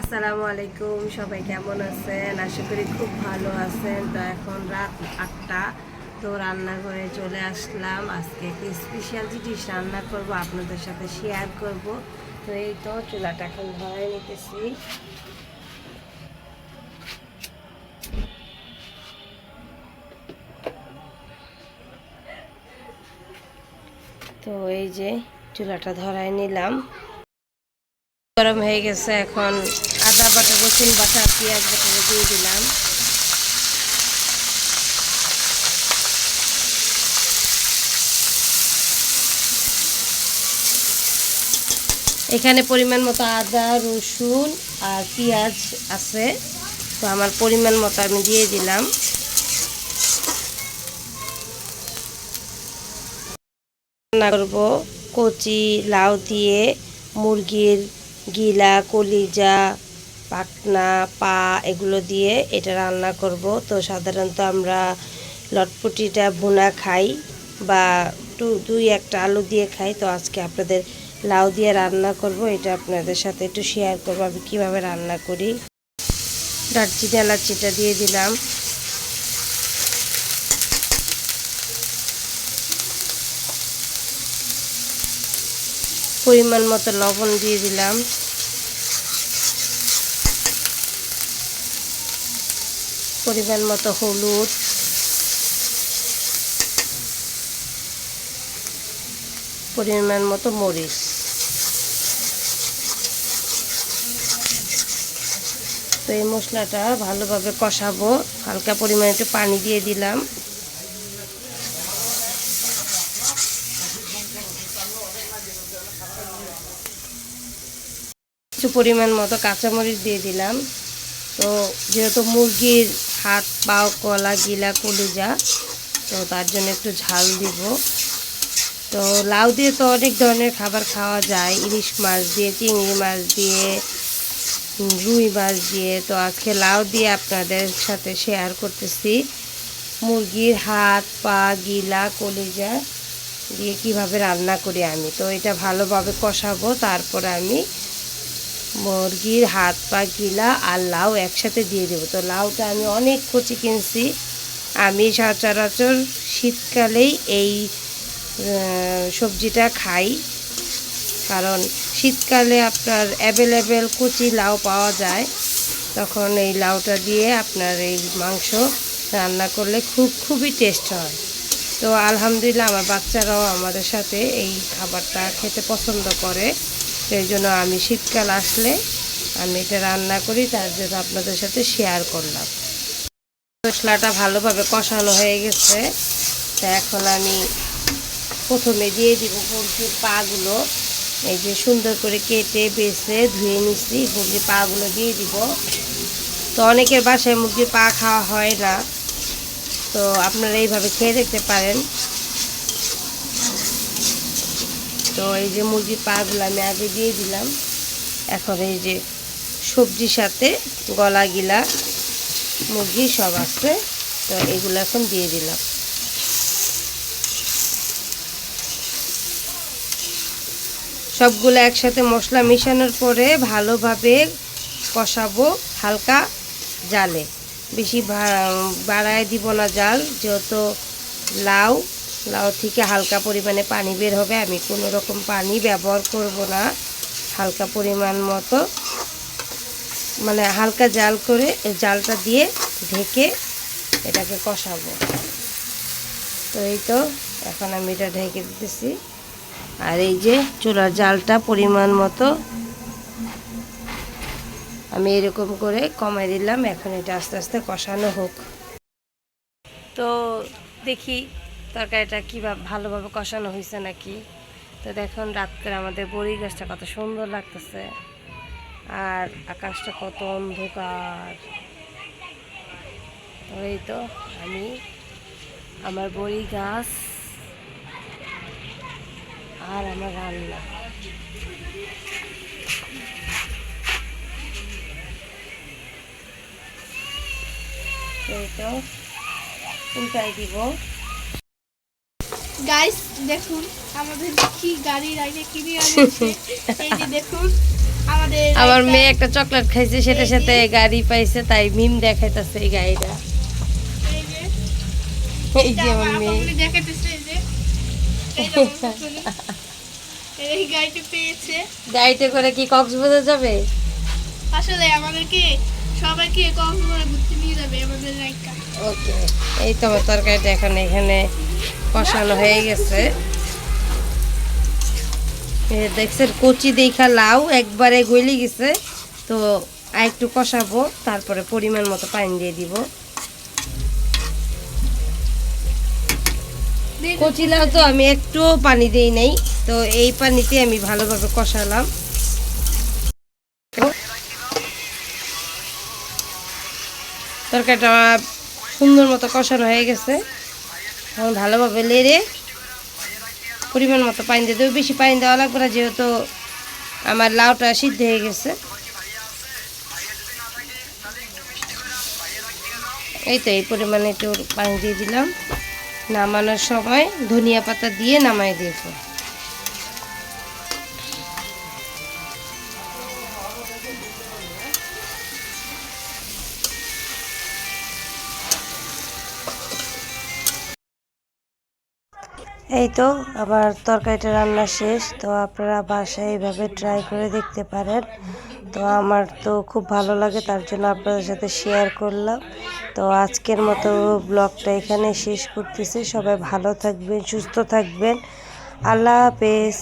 আসসালামু আলাইকুম, সবাই কেমন আছেন? আশা করি খুব ভালো আছেন। তো এখন রাত আটটা, তো রান্নাঘরে চলে আসলাম। আজকে একটি স্পেশাল জিনিস রান্না করব, আপনাদের সাথে শেয়ার করব। তো এই তো চুলাটা এখন ধরে নিতেছি। তো এই যে চুলাটা ধরায় নিলাম। গরম হয়ে গেছে এখন আদা বাটা রসুন বাটা, পেঁয়াজ বাটা দিয়ে দিলাম। এখানে পরিমাণ মতো আদা, রসুন আর পেঁয়াজ আছে। তো আমার পরিমাণ মতো আমি দিয়ে দিলাম। রান্না করব কচি, লাউ দিয়ে, মুরগির গিলা, কলিজা পাকনা, পা এগুলো দিয়ে এটা রান্না করব। তো সাধারণত আমরা লটপটিটা ভুনা খাই বা দুই একটা আলু দিয়ে খাই। তো আজকে আপনাদের লাউ দিয়ে রান্না করব। এটা আপনাদের সাথে একটু শেয়ার করব আমি কীভাবে রান্না করি। দারচিনি এলাচিটা দিয়ে দিলাম। পরিমাণ মতো লবণ দিয়ে দিলাম। পরিমাণ মতো হলুদ। পরিমাণ মতো মরিচ। তো এই মশলাটা ভালোভাবে কষাবো। হালকা পরিমাণে একটু পানি দিয়ে দিলাম। কিছু পরিমাণ মতো কাঁচামরিচ দিয়ে দিলাম। তো যেহেতু মুরগির হাত, পাও, কলা, গিলা, কলিজা। তো তার জন্য একটু ঝাল দিব। তো লাউ দিয়ে তো অনেক ধরনের খাবার খাওয়া যায়। ইলিশ মাছ দিয়ে, চিংড়ি মাছ দিয়ে, রুই মাছ দিয়ে। তো আজকে লাউ দিয়ে আপনাদের সাথে শেয়ার করতেছি। মুরগির হাত, পা, গিলা, কলিজা দিয়ে কীভাবে রান্না করি আমি। তো এটা ভালোভাবে কষাবো, তারপর আমি মুরগির হাত পা গিলা আর লাউ একসাথে দিয়ে দেবো। তো লাউটা আমি অনেক কচি কিনছি। আমি সচরাচর শীতকালেই এই সবজিটা খাই। কারণ শীতকালে আপনার অ্যাভেলেবেল কচি লাউ পাওয়া যায়। তখন এই লাউটা দিয়ে আপনার এই মাংস রান্না করলে খুব, খুবই টেস্ট হয়। তো আলহামদুলিল্লাহ আমার বাচ্চারাও আমাদের সাথে এই খাবারটা খেতে পছন্দ করে। সেই জন্য আমি শীতকাল আসলে আমি এটা রান্না করি, তার জন্য আপনাদের সাথে শেয়ার করলাম। মশলাটা ভালোভাবে কষানো হয়ে গেছে। তা এখন আমি প্রথমে দিয়ে দিব মুরগির পাগুলো। এই যে সুন্দর করে কেটে, বেছে, ধুয়ে নিচ্ছি মুরগির পাগুলো দিয়ে দিব। তো অনেকের বাসায় মুরগির পা খাওয়া হয় না। তো আপনারা এইভাবে খেয়ে দেখতে পারেন। তো এই যে মুরগির পাগুলো আমি আগে দিয়ে দিলাম। এখন এই যে সবজির সাথে গলা গিলা মুরগি সব আছে, তো এগুলো এখন দিয়ে দিলাম। সবগুলো একসাথে মশলা মেশানোর পরে ভালোভাবে কষাবো হালকা জালে। বেশি বাড়ায় দিব না জাল যেহেতু লাউ লাউ থেকে হালকা পরিমাণে পানি বের হবে। আমি কোনো রকম পানি ব্যবহার করব না। হালকা পরিমাণ মতো মানে হালকা জাল করে জালটা দিয়ে ঢেকে এটাকে কষাবো। তো এই তো, এখন আমি এটা ঢেকে দিতেছি। আর এই যে চুলার জালটা পরিমাণ মতো আমি এরকম করে কমাই দিলাম। এখন এটা আস্তে আস্তে কষানো হোক। তো দেখি তরকারিটা কীভাবে ভালোভাবে কষানো হয়েছে নাকি? তো দেখুন রাত করে আমাদের বড়ি গাছটা কত সুন্দর লাগতেছে। আর আকাশটা কত অন্ধকার। তো এই তো আমি আমার বড়ি গাছ আর আমার রান্না। এই তো উল্টাই দিব। গাইস দেখুন আমাদের কি গাড়ির আগে কিনে আনেছে? এই যে দেখুন আমাদের আমার মেয়ে একটা চকলেট খাইছে সেটার সাথে গাড়ি পাইছে তাই মিম দেখাইতেছে এই গাড়িটা। এই যে, আমার মেয়ে। দেখাইতেছে এই যে। এই গাড়িটি পেয়েছে। গাড়িতে করে কি কক্সবাজার যাবে? আসলে আমাদেরকে সবাইকে কক্সবাজার ঘুরতে নিয়ে যাবে আমাদের রাইকা ওকে এই তো আমার তরকারিটা এখন এখানে কষানো হয়ে গেছে। দেখছেন, কচি দেখা লাউ একবারে গলি গেছে। তো আর একটু কষাবো, তারপরে পরিমাণ মতো পানি দিয়ে দিব। কচি লাউ তো আমি একটু পানি দিই নাই, তো এই পানিতে আমি ভালোভাবে কষালাম। তরকারিটা সুন্দর মতো কষানো হয়ে গেছে। এখন ভালোভাবে লেড়ে পরিমাণ মতো পানি দিয়ে দেবো। বেশি পানি দেওয়া লাগবে না, যেহেতু আমার লাউটা সিদ্ধ হয়ে গেছে। এই তো এই পরিমাণে একটু পানি দিয়ে দিলাম। নামানোর সময় ধনিয়া পাতা দিয়ে নামাই দিয়েছে এই তো আবার তরকারিটা রান্না শেষ, তো আপনারা বাসায় এইভাবে ট্রাই করে দেখতে পারেন। তো আমার তো খুব ভালো লাগে, তার জন্য আপনাদের সাথে শেয়ার করলাম। তো আজকের মতো ব্লগটা এখানে শেষ করতেছি। সবাই ভালো থাকবেন, সুস্থ থাকবেন। আল্লাহ হাফেজ।